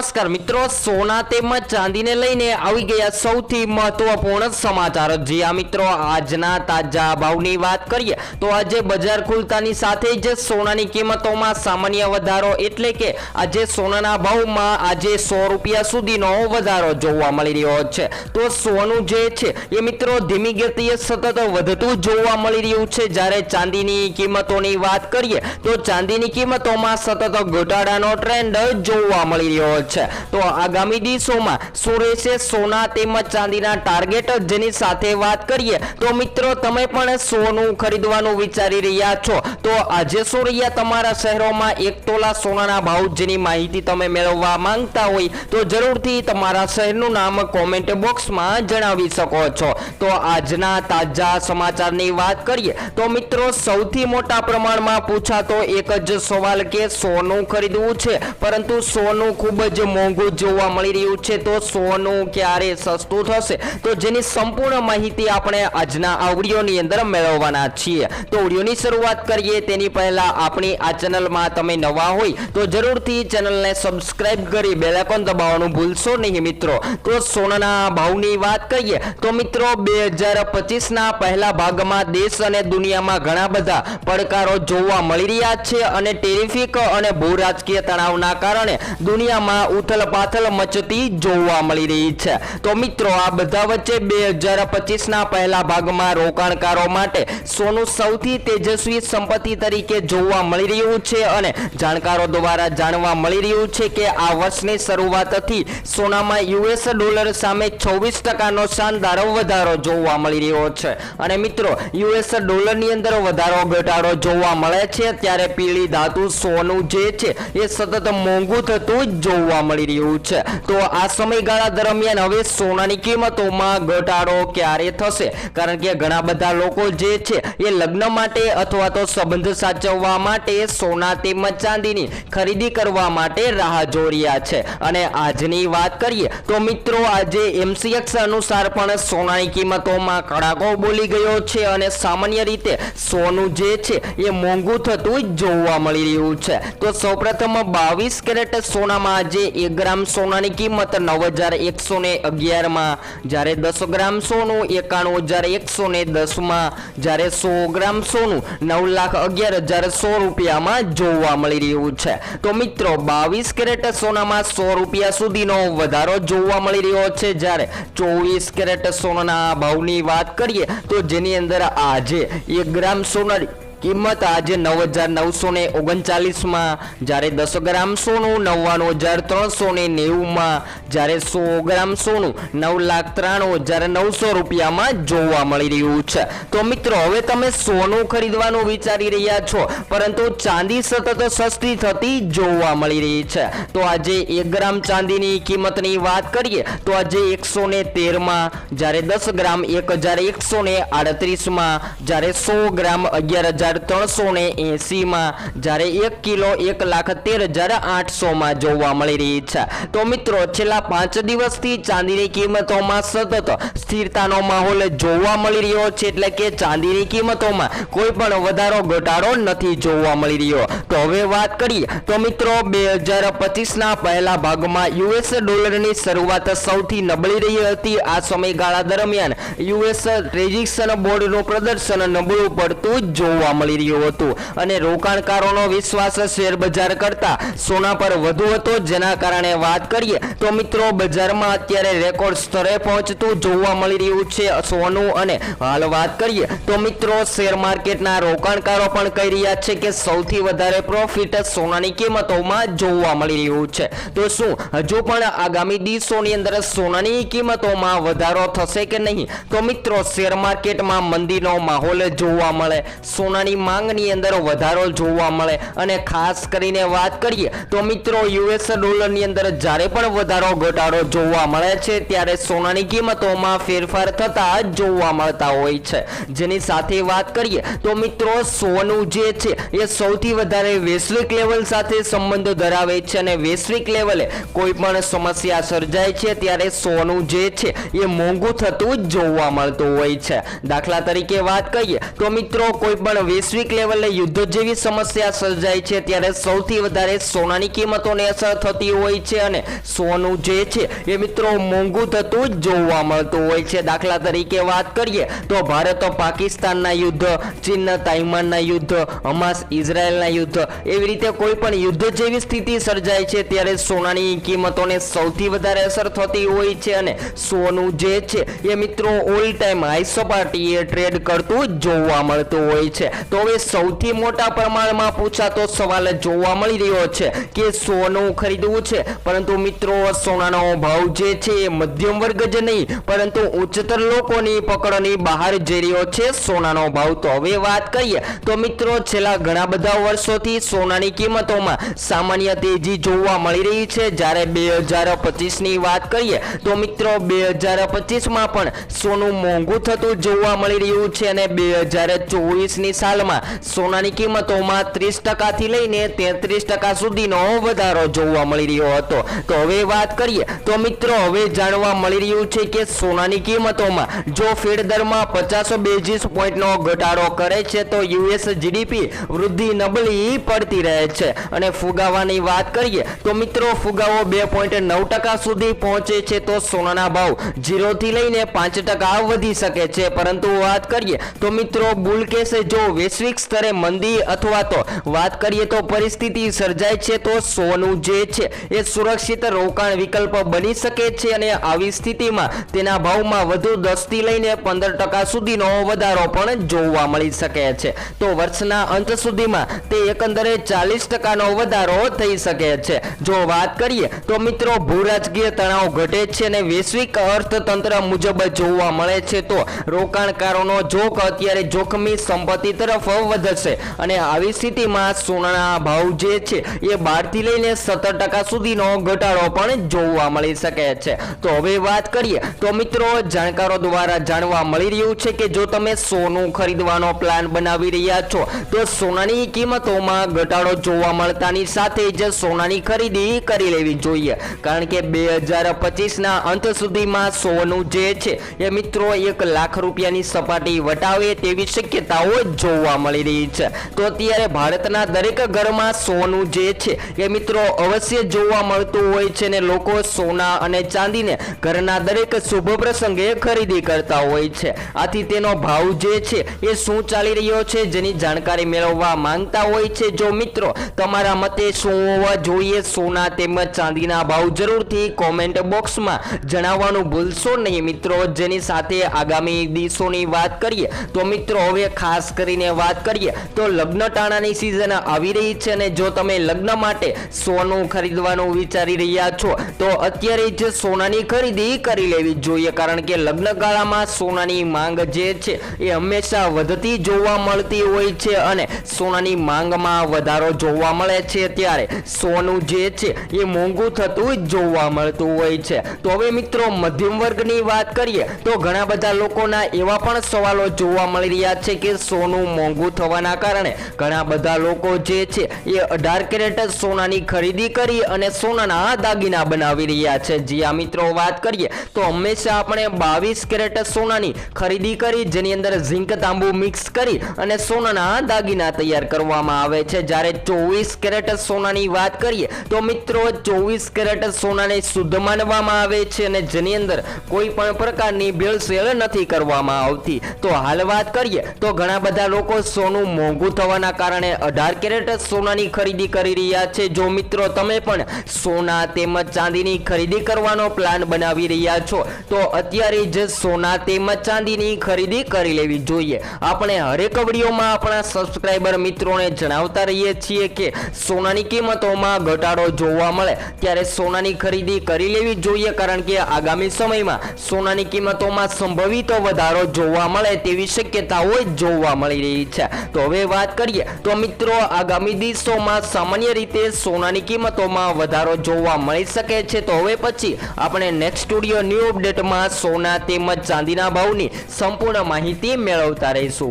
નમસ્કાર મિત્રો, સોના તેમજ ચાંદીને લઈને આવી ગયા સૌથી મહત્વપૂર્ણ સમાચાર. જી આ મિત્રો, આજના તાજા ભાવની વાત કરીએ, તો આજે બજાર ખુલતાની સાથે જ સોનાની કિંમતોમાં સામાન્ય વધારો એટલે કે આજે સોનાના ભાવમાં આજે સો રૂપિયા સુધીનો વધારો જોવા મળી રહ્યો છે. તો સોનું જે છે, એ મિત્રો ધીમી ગતિએ સતત વધતું જોવા મળી રહ્યું છે. જ્યારે ચાંદીની કિંમતોની વાત કરીએ, તો ચાંદીની કિંમતોમાં સતત ઘટાડાનો ટ્રેન્ડ જોવા મળી રહ્યો છે તો આગામી દિવસોમાં સુરેશે સોના તેમજ ચાંદીના ટાર્ગેટ જેની સાથે વાત કરીએ, તો મિત્રો તમે પણ સોનું ખરીદવાનું વિચારી રહ્યા છો. તો આજે શું રહ્યા તમારા શહેરોમાં એક તોલા સોનાના ભાવ જેની માહિતી તમે મેળવવા માંગતા હોય, તો જરૂરથી તમારા શહેરનું નામ કોમેન્ટ બોક્સમાં જણાવી શકો છો. તો આજના તાજા સમાચારની વાત કરીએ, તો મિત્રો સૌથી મોટા પ્રમાણમાં પૂછાતો એક જ સવાલ કે સોનું ખરીદવું છે, પરંતુ સોનું ખૂબ જ મોંઘું જોવા મળી રહ્યું છે, તો સોનું ક્યારે સસ્તું થશે? તો જેની સંપૂર્ણ માહિતી આપણે આજના આ અંદર મેળવવાના છીએ. તો વિડીયોની શરૂઆત કરીએ. તેની પહેલા આપણી આ ચેનલમાં તમે નવા હોય, તો જરૂરથી ચેનલને સબસ્ક્રાઇબ કરી બેલ આઇકોન દબાવવાનું ભૂલશો નહીં મિત્રો. તો સોનાના ભાવની વાત કરીએ, તો મિત્રો બે હજાર પચીસના પહેલા ભાગમાં દેશ અને દુનિયામાં ઘણા બધા પડકારો જોવા મળી રહ્યા છે અને ટેરિફિક અને ભૂ રાજકીય તણાવના કારણે દુનિયામાં ઉથલ પાથલ મચતી જોવા મળી રહી છે. તો મિત્રો, આ બધા વચ્ચે બે હજાર પચીસના પહેલા ભાગમાં રોકાણકારો માટે સોનું સૌથી તેજસ્વી સંપત્તિ તરીકે જોવા મળી રહ્યું છે અને જાણકારો દ્વારા જાણવા મળી રહ્યું છે કે આ વર્ષની શરૂઆતથી સોનામાં યુએસ ડોલર સામે છવ્વીસ ટકાનો શાનદાર વધારો જોવા મળી રહ્યો છે. અને મિત્રો, યુએસ ડોલરની અંદર વધારો ઘટાડો જોવા મળે છે. ત્યારે પીળી ધાતુ સોનું જે છે, એ સતત મોંઘું થતું જ જોવા મળી રહ્યું છે. તો આ સમયગાળા દરમિયાન હવે સોનાની કિંમતોમાં ઘટાડો ક્યારે થશે? કારણ કે ઘણા બધા લોકો જે છે, એ લગ્ન માટે અથવા તો સંબંધ સાચવવા માટે સોના તેમજ ચાંદીની ખરીદી કરવા માટે રાહ જોઈ રહ્યા છે. અને આજની વાત કરીએ, તો મિત્રો આજે એમસીએક્સ અનુસાર પણ સોનાની કિંમતોમાં કડાકો બોલી ગયો છે અને સામાન્ય રીતે સોનું જે છે, એ મોંઘું થતું જોવા મળી રહ્યું છે. તો સૌપ્રથમ બાવીસ કેરેટ સોનામાં આજે એક ગ્રામ સોનાની કિંમત નવ હજાર એકસો ને અગિયારમાં. જ્યારે દસ ગ્રામ સોનું એકાણું હજાર એકસો ને દસમાં. જ્યારે સો ગ્રામ સોનું નવ લાખ અગિયાર હજાર સો રૂપિયામાં જોવા મળી રહ્યું છે. તો મિત્રો, બાવીસ કેરેટ સોનામાં સો રૂપિયા સુધીનો વધારો જોવા મળી રહ્યો છે. જ્યારે ચોવીસ કેરેટ સોનાના ભાવની વાત કરીએ, તો જેની અંદર આજે એક ગ્રામ સોના કિંમત આજે નવ હજાર નવસો ને ઓગણચાલીસમાં. જ્યારે દસ ગ્રામ સોનું નવ્વાણું હજાર ત્રણસો ને નેવુંમાં. જ્યારે સો ગ્રામ સોનું નવ લાખ ત્રાણું હજાર નવસો રૂપિયામાં જોવા મળી રહ્યું છે. તો મિત્રો, હવે તમે સોનું ખરીદવાનું વિચારી રહ્યા છો, પરંતુ ચાંદી સતત સસ્તી થતી જોવા મળી રહી છે. તો આજે એક ગ્રામ ચાંદીની કિંમતની વાત કરીએ, તો આજે એકસો ને તેરમાં જ્યારે દસ ગ્રામ એક હજાર એકસો ને આડત્રીસમાં. જ્યારે સો ગ્રામ અગિયાર હજાર ત્રણસો ને એંસીમાં જ્યારે એક કિલો એક લાખ તેર હજાર આઠસોમાં જોવા મળી રહી છે. તો મિત્રો, છેલ્લા પાંચ દિવસથી ચાંદીની કિંમતોમાં સતત સ્થિરતાનો માહોલ જોવા મળી રહ્યો છે. એટલે કે ચાંદીની કિંમતોમાં કોઈ પણ વધારો, ઘટાડો નથી જોવા મળી રહ્યો. તો હવે વાત કરીએ. તો મિત્રો, બે હજાર પચીસના પહેલા ભાગમાં યુએસ ડોલરની શરૂઆત સૌથી નબળી રહી હતી. આ સમયગાળા દરમિયાન યુએસ ટ્રેજિક્શન બોર્ડનું પ્રદર્શન નબળું પડતું જોવા મળી રહ્યું હતું અને રોકાણકારોનો વિશ્વાસ શેરબજાર કરતા સોના પર વધુ હતો. જેના કારણે વાત કરીએ તો મિત્રો, બજારમાં અત્યારે રેકોર્ડ સ્તરે પહોંચતું જોવા મળી રહ્યું છે સોનું અને હાલ વાત કરીએ તો મિત્રો, શેર માર્કેટના રોકાણકારો પણ કહી રહ્યા છે કે સૌથી વધારે પ્રોફિટ સોનાની કિંમતોમાં જોવા મળી રહ્યું છે. તો શું, હજુ પણ આગામી દિવસોની અંદર સોનાની કિંમતોમાં વધારો થશે કે નહીં? તો મિત્રો, શેર માર્કેટમાં મંદીનો માહોલ જોવા મળે. સોનાની માંગની અંદર વધારો જોવા મળે. અને ખાસ કરીને વાત કરીએ તો મિત્રો યુએસ ડોલરની અંદર જ્યારે પણ વધારો ઘટાડો જોવા મળે છે, ત્યારે સોનાની કિંમતોમાં ફેરફાર થતા જોવા મળતા હોય છે. જેની સાથે વાત કરીએ તો મિત્રો, સોનું જે છે, એ સૌથી વધારે વૈશ્વિક લેવલ સાથે સંબંધ ધરાવે છે અને વૈશ્વિક લેવલે કોઈ પણ સમસ્યા સર્જાય છે, ત્યારે સોનું જે છે, એ મોંઘું થતું જોવા મળતું હોય છે. દાખલા તરીકે વાત કરીએ તો મિત્રો, કોઈ પણ વૈશ્વિક લેવલે યુદ્ધ જેવી સમસ્યા સર્જાય છે, ત્યારે સૌથી વધારે સોનાની કિંમતોને અસર થતી હોય છે અને સોનું જે છે એ મિત્રો મોંઘું થતું જ જોવા મળતું હોય છે. દાખલા તરીકે વાત કરીએ તો ભારત પાકિસ્તાનના યુદ્ધ, ચીન તાઇવાનના યુદ્ધ, હમાસ, ઇઝરાયલના યુદ્ધ એવી રીતે કોઈ પણ યુદ્ધ જેવી સ્થિતિ સર્જાય છે, ત્યારે સોનાની કિંમતોને સૌથી વધારે અસર થતી હોય છે અને સોનું જે છે એ મિત્રો ઓલ ટાઈમ હાઈ સપાટીએ ટ્રેડ કરતું જોવા મળતું હોય છે. તો હવે સૌથી મોટા પ્રમાણમાં પૂછાતો સવાલ જોવા મળી રહ્યો છે કે સોનું ખરીદવું છે. પરંતુ મિત્રો, સોનાનો ભાવ જે છે એ મધ્યમ વર્ગ જ નહીં, પરંતુ ઉચ્ચતર લોકોની પકડની બહાર જઈ રહ્યો છે સોનાનો ભાવ. તો હવે વાત કરીએ, તો મિત્રો, છેલ્લા ઘણા બધા વર્ષોથી સોનાની કિંમતોમાં સામાન્ય તેજી જોવા મળી રહી છે. જ્યારે બે હજાર પચીસની વાત કરીએ, તો મિત્રો, બે હજાર પચીસમાં પણ સોનું મોંઘું થતું જોવા મળી રહ્યું છે અને બે હજાર ચોવીસની સાલમાં સોનાની કિંમતોમાં ત્રીસ ટકાથી લઈને તેત્રીસ ટકા સુધીનો વધારો જોવા મળી રહ્યો હતો. તો હવે વાત કરીએ, તો મિત્રો હવે જાણવા મળી રહ્યું છે કે સોનાની કિંમતોમાં જો ફેડ દરમાં પચાસો બેઝિસ પોઈન્ટનો ઘટાડો કરે છે, તો યુએસ જીડીપી વૃદ્ધિ નબળી પડતી રહે છે. અને ફુગાવાની વાત કરીએ, તો મિત્રો ફુગાવો બે પોઈન્ટ નવ ટકા સુધી પહોંચે છે, તો સોનાના ભાવ જીરોથી લઈને પાંચ ટકા વધી શકે છે. પરંતુ વાત કરીએ, તો મિત્રો બુલ કેસે જો વૈશ્વિક સ્તરે મંદી અથવા તો વાત કરીએ તો પરિસ્થિતિ સર્જાય છે તો સોનું જે છે એ સુરક્ષિત રોકાણ વિકલ્પ બની શકે છે અને આવી સ્થિતિમાં તેના ભાવમાં વધુ દસથી લઈને પંદર ટકા સુધીનો વધારો પણ જોવા મળી શકે છે. તો વર્ષના અંત સુધીમાં તે એકંદરે ચાલીસ ટકાનો વધારો થઈ શકે છે. જો વાત કરીએ તો મિત્રો ભૂરાજકીય તણાવ ઘટે છે અને વૈશ્વિક અર્થતંત્ર મુજબ જોવા મળે છે તો રોકાણકારોનો જોક અત્યારે જોખમી સંપત્તિ તરફ વધશે. અને આવી સ્થિતિમાં સોનાના ભાવ જે છે, એ બારથી લઈને સત્તર ટકા સુધીનો ઘટાડો પણ જોવા મળી શકે છે. તો હવે વાત કરીએ, તો મિત્રો જાણકારો દ્વારા જાણવા મળી રહ્યું છે કે જો તમે સોનું ખરીદવાનો પ્લાન બનાવી રહ્યા છો, તો સોનાની કિંમતોમાં ઘટાડો જોવા મળતાની સાથે જ સોનાની ખરીદી કરી લેવી જોઈએ. કારણ કે બે હજાર પચીસના અંત સુધીમાં સોનું જે છે, એ મિત્રો એક લાખ રૂપિયાની સપાટી વટાવે તેવી શક્યતાઓ જોવા મળી રહી છે. તો અત્યારે ભારતના દરેક ઘરમાં સોનું જે છે એ મિત્રો અવશ્ય જોવા મળતું હોય છે ને લોકો સોના અને ચાંદીને ઘરના દરેક શુભ પ્રસંગે ખરીદી કરતા હોય છે. આથી તેનો ભાવ જે છે એ શું ચાલી રહ્યો છે જેની જાણકારી મેળવવા માંગતા હોય છે? જો મિત્રો તમારા મતે શું હોવા જોઈએ? સોના તેમજ ચાંદીના ભાવ જરૂરથી કોમેન્ટ બોક્સમાં જણાવવાનું ભૂલશો નહીં મિત્રો. જેની સાથે આગામી દિવસોની વાત કરીએ તો મિત્રો હવે ખાસ કરીને વાત કરીએ, તો લગ્ન ટાણાની સિઝન આવી રહી છે અને જો તમે લગ્ન માટે સોનું ખરીદવાનું વિચારી રહ્યા છો, તો અત્યારે જ સોનાની ખરીદી કરી લેવી જોઈએ. કારણ કે લગ્ન ગાળામાં સોનાની માંગ જે છે, એ હંમેશા વધતી જોવા મળતી હોય છે અને સોનાની માંગમાં વધારો જોવા મળે છે. ત્યારે સોનું જે છે, એ મોંઘું થતું જ જોવા મળતું હોય છે. તો હવે મિત્રો, મધ્યમ વર્ગની વાત કરીએ, તો ઘણા બધા લોકોના એવા પણ સવાલો જોવા મળી રહ્યા છે કે સોનું મોંઘું થવાના કારણે ઘણા બધા લોકો જે છે એ અઢાર કેરેટ સોનાની ખરીદી કરી અને સોનાના દાગીના બનાવી રહ્યા છે. જી આ મિત્રો, વાત કરીએ તો હંમેશા આપણે બાવીસ કેરેટ સોનાની ખરીદી કરી, જેની અંદર ઝીંક તાંબુ મિક્સ કરી અને સોનાના દાગીના તૈયાર કરવામાં આવે છે. જ્યારે ચોવીસ કેરેટ સોનાની વાત કરીએ તો મિત્રો, ચોવીસ કેરેટ સોનાને શુદ્ધ માનવામાં આવે છે અને જેની અંદર કોઈ પણ પ્રકારની ભેળસેળ નથી કરવામાં આવતી. તો હાલ વાત કરીએ તો ઘણા બધા લોકો સોનું મોંઘું થવાના કારણે અઢાર કેરેટ સોનાની ખરીદી કરી રહ્યા છે. જો મિત્રો તમે પણ સોના તેમજ ચાંદીની ખરીદી કરવાનો પ્લાન બનાવી રહ્યા છો, તો અત્યારે જ સોના તેમજ ચાંદીની ખરીદી કરી લેવી જોઈએ. આપણે હરેક વિડીયોમાં આપણા સબસ્ક્રાઈબર મિત્રોને જણાવતા રહીએ છીએ કે સોનાની કિંમતોમાં ઘટાડો જોવા મળે ત્યારે સોનાની ખરીદી કરી લેવી જોઈએ કારણ કે આગામી સમયમાં સોનાની કિંમતોમાં સંભવિત વધારો જોવા મળે તેવી શક્યતાઓ જોવા મળી રહી છે. તો હવે વાત કરીએ, તો મિત્રો, આગામી દિવસોમાં સામાન્ય રીતે સોનાની કિંમતોમાં વધારો જોવા મળી શકે છે. તો હવે પછી આપણે નેક્સ્ટ સ્ટુડિયો ન્યૂ અપડેટમાં સોના તેમજ ચાંદીના ભાવની સંપૂર્ણ માહિતી મેળવતા રહીશું.